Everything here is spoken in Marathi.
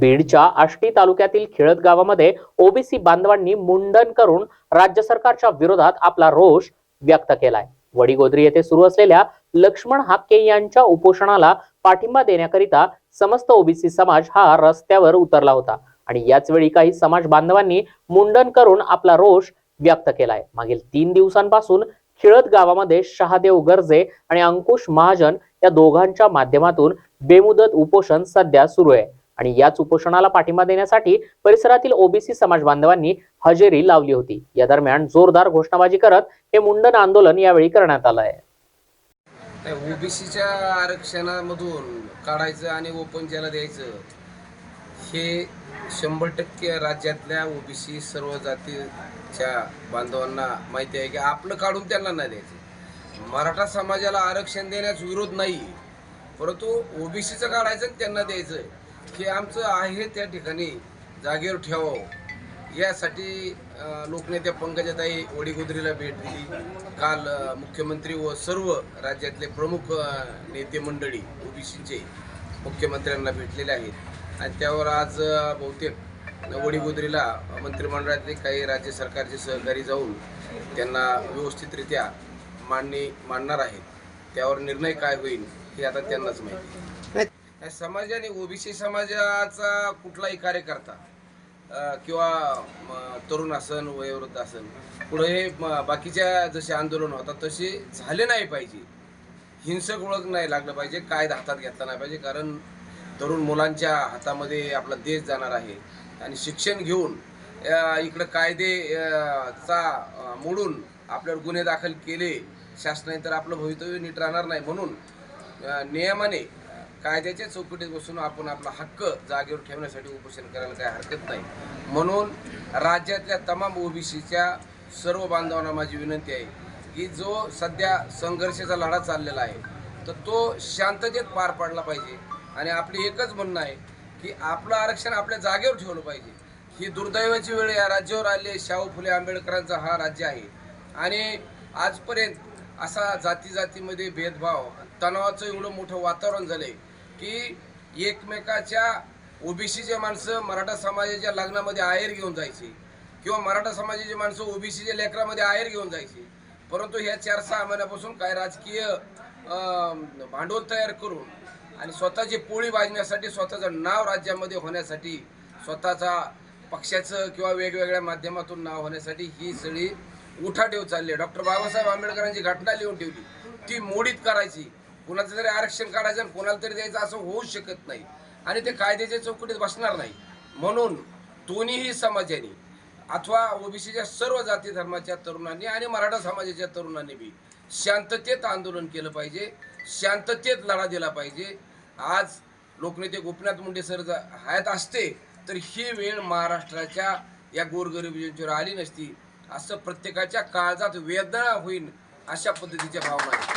बीडच्या आष्टी तालुक्यातील खिळत गावामध्ये ओबीसी बांधवांनी मुंडन करून राज्य सरकारच्या विरोधात आपला रोष व्यक्त केलाय. वडीगोद्री येथे सुरू असलेल्या लक्ष्मण हाक्के यांच्या उपोषणाला पाठिंबा देण्याकरिता समस्त ओबीसी समाज हा रस्त्यावर उतरला होता आणि याच वेळी काही समाज बांधवांनी मुंडन करून आपला रोष व्यक्त केलाय. मागील तीन दिवसांपासून खिळत गावामध्ये शहादेव गर्जे आणि अंकुश महाजन या दोघांच्या माध्यमातून बेमुदत उपोषण सध्या सुरू आहे. आणि याच उपोषणाला पाठिंबा देण्यासाठी परिसरातील ओबीसी समाज बांधवांनी हजेरी लावली होती. या दरम्यान जोरदार घोषणाबाजी करत हे मुंडन आंदोलन यावेळी करण्यात आलं आहे. ओबीसीच्या आरक्षणामधून काढायचं आणि ओपन ज्याला द्यायचं हे शंभर टक्के राज्यातल्या ओबीसी सर्व जातीच्या बांधवांना माहिती आहे की आपलं काढून त्यांना नाही द्यायचं. मराठा समाजाला आरक्षण देण्यास विरोध नाही परंतु ओबीसीचं काढायचं त्यांना द्यायचं. की आमचं आहे त्या ठिकाणी जागेवर ठेवावं. यासाठी लोकनेत्या पंकजाताई ओडीगुद्रीला भेट दिली. काल मुख्यमंत्री व सर्व राज्यातले प्रमुख नेते मंडळी ओबीसीचे मुख्यमंत्र्यांना भेटलेले आहेत. आणि त्यावर आज बहुतेक ओडीगुद्रीला मंत्रिमंडळातले काही राज्य सरकारचे सहकारी जाऊन त्यांना व्यवस्थितरित्या मांडणी मांडणार आहेत. त्यावर निर्णय काय होईल हे आता त्यांनाच माहिती. समाजाने ओबीसी समाजाचा कुठलाही कार्यकर्ता किंवा तरुण असन वयोवृद्ध असन पुढे हे बाकीच्या जसे आंदोलन होतात तसे झाले नाही पाहिजे. हिंसक ओळख नाही लागलं पाहिजे कायदा हातात घेतला नाही पाहिजे कारण तरुण मुलांच्या हातामध्ये आपला देश जाणार आहे. आणि शिक्षण घेऊन इकडं कायदे चा मोडून आपल्यावर गुन्हे दाखल केले शासनाने तर आपलं भवितव्य नीट राहणार नाही म्हणून नियमाने कायद्याच्या चौकटीत बसून आपण आपला हक्क जागेवर ठेवण्यासाठी उपोषण करायला काही हरकत नाही. म्हणून राज्यातल्या तमाम ओबीसीच्या सर्व बांधवांना माझी विनंती आहे की जो सध्या संघर्षाचा लढा चाललेला आहे तर तो शांततेत पार पाडला पाहिजे. आणि आपली एकच म्हणणं आहे की आपलं आरक्षण आपल्या जागेवर ठेवलं पाहिजे. ही दुर्दैवाची वेळ या राज्यावर आली शाहू फुले आंबेडकरांचा हा राज्य आहे. आणि आजपर्यंत असा जाती जातीमध्ये भेदभाव तणावाचं एवढं मोठं वातावरण झालं आहे की एकमेकाच्या ओबीसीचे माणसं मराठा समाजाच्या लग्नामध्ये आहेर घेऊन जायची किंवा मराठा समाजाची माणसं ओबीसीच्या लेकरामध्ये आहेर घेऊन जायची. परंतु ह्या चार सहा महिन्यापासून काय राजकीय भांडवल तयार करून आणि स्वतःची पोळी वाजण्यासाठी स्वतःचं नाव राज्यामध्ये होण्यासाठी स्वतःचा पक्षाचं किंवा वेगवेगळ्या माध्यमातून नाव होण्यासाठी ही सगळी उठाठेव चालली आहे. डॉक्टर बाबासाहेब आंबेडकरांची घटना लिहून ठेवली. ती मोडीत करायची. कुणाचं जरी आरक्षण काढायचं आणि कोणाला तरी द्यायचं असं होऊ शकत नाही. आणि ते कायद्याच्या चौकटीत बसणार नाही. म्हणून दोन्हीही समाजाने अथवा ओबीसीच्या सर्व जाती धर्माच्या तरुणांनी आणि मराठा समाजाच्या तरुणांनी बी शांततेत आंदोलन केलं पाहिजे शांततेत लढा दिला पाहिजे. आज लोकनेते गोपीनाथ मुंडे सर जा- हयात असते तर ही वेळ महाराष्ट्राच्या या गोरगरिबींच्यावर आली नसती. असं प्रत्येकाच्या काळजात वेदना होईल अशा पद्धतीच्या भावना आहेत.